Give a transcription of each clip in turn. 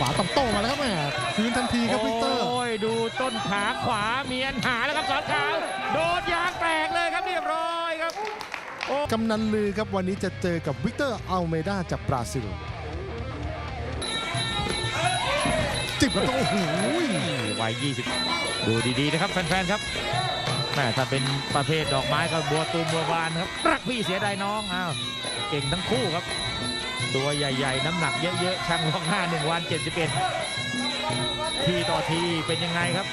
ขวาต้องโต้มาแล้วครับแม่คืนทันทีครับวิกเตอร์ โอ้ยดูต้นขาขวามีอันหาแล้วครับสอนขาวโดดยางแตกเลยครับเรียบร้อยครับกำนันลือครับวันนี้จะเจอกับวิกเตอร์อัลเมดาจากบราซิลจิบแล้วก็โอ้โหวัย20 ดูดีๆนะครับแฟนๆครับแม่ถ้าเป็นประเภทดอกไม้ก็บัวตูมบัวบานครับ รักพี่เสียดายน้องอ้าวเก่งทั้งคู่ครับ ตัวใหญ่ๆ น้ำหนักเยอะๆช่างล่องหน้า1วัน 71 ทีต่อทีเป็นยังไงครับ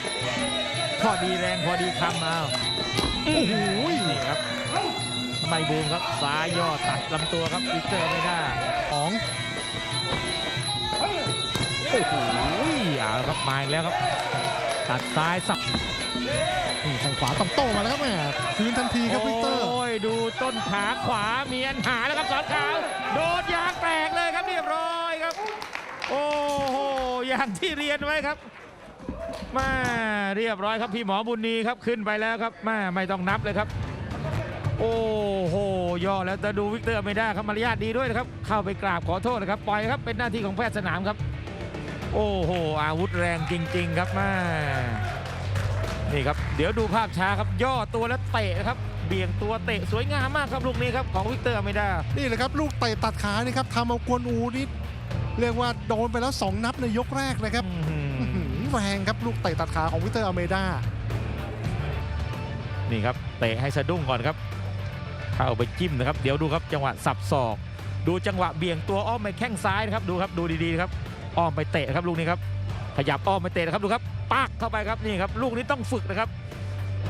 พอดีแรงพอดีคำเอาโอ้โหนี่ครับไม่บูมครับซ้ายย่อตัดลำตัวครับวิกเตอร์ไม่ได้สองโอ้โหเอาละครับมาอีกแล้วครับ ตัดซ้ายสับนี่ทางขวาต้องโต้มาแล้วครับแม่คืนทันทีครับวิกเตอร์โอ้ย ดูต้นขาขวามีอันหาแล้วครับสอนขาวโดดยางแตกเลยครับเรียบร้อยครับ โอ้โหอย่างที่เรียนไว้ครับมาเรียบร้อยครับพี่หมอบุญนีครับขึ้นไปแล้วครับมาไม่ต้องนับเลยครับ โอ้โหย่อแล้วแต่ดูวิกเตอร์ไม่ได้ครับมารยาทดีด้วยนะครับ เข้าไปกราบขอโทษนะครับปล่อยครับเป็นหน้าที่ของแพทย์สนามครับ โอ้โหอาวุธแรงจริง ๆ ครับมานี่ครับ เดี๋ยวดูภาพช้าครับ ย่อตัวแล้วเตะครับ เบี่ยงตัวเตะสวยงามมากครับลูกนี้ครับของวิกเตอร์ไม่ได้นี่แหละครับลูกเตะตัดขานี่ครับทำเอากวนอูนี่เรียกว่าโดนไปแล้ว 2 นับในยกแรกนะครับอื้ออื้อหืหืออแรงครับลูกเตะตัดขาของวิกเตอร์อัลเมดานี่ครับเตะให้สะดุ้งก่อนครับเข้าไปจิ้มนะครับเดี๋ยวดูครับจังหวะสับศอก ดูจังหวะเบี่ยงตัวอ้อมไปแข้งซ้ายนะครับดูครับดูดีๆนะครับอ้อมไปเตะครับลูกนี้ครับขยับอ้อมไปเตะนะครับดูครับปักเข้าไปครับนี่ครับลูกนี้ต้องฝึกนะครับ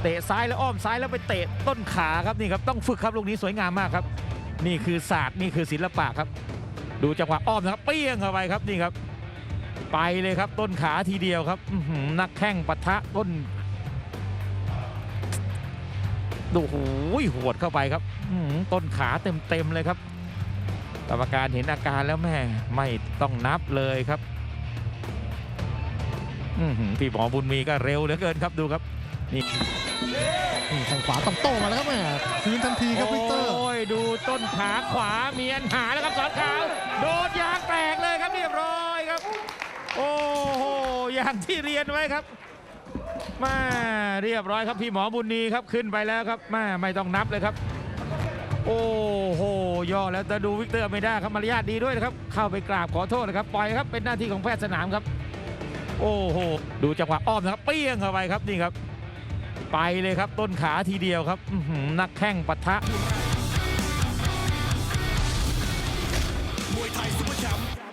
เตะซ้ายแล้วอ้อมซ้ายแล้วไปเตะต้นขาครับนี่ครับต้องฝึกครับลูกนี้สวยงามมากครับ นี่คือศาสตร์นี่คือศิลปะครับ ดูจังหวะอ้อมนะครับเปี้ยงเข้าไปครับนี่ครับ ไปเลยครับต้นขาทีเดียวครับนักแข้งปะทะต้นดูโอ้ยหวดเข้าไปครับอื้อหือต้นขาเต็มๆเลยครับกรรมการเห็นอาการแล้วแม่ไม่ต้องนับเลยครับพี่หมอบุญมีก็เร็วเหลือเกินครับดูครับ นี่ทางขวาต้องโต้มาแล้วครับแม่คืนทันทีครับวิกเตอร์ โอ้ยดูต้นขาขวามีอันหาแล้วครับสอนขาว โดดยางแตกเลยครับเรียบร้อยครับ โอ้โหอย่างที่เรียนไว้ครับมาเรียบร้อยครับพี่หมอบุญนีครับขึ้นไปแล้วครับมาไม่ต้องนับเลยครับ โอ้โหย่อแล้วแต่ดูวิกเตอร์ไม่ได้ครับมารยาทดีด้วยนะครับ เข้าไปกราบขอโทษนะครับปล่อยครับเป็นหน้าที่ของแพทย์สนามครับ โอ้โหดูจังหวะอ้อมนะครับเปี้ยงเข้าไปครับนี่ครับ ไปเลยครับต้นขาทีเดียวครับนักแข้งปะทะมวยไทยซุปเปอร์แชมป์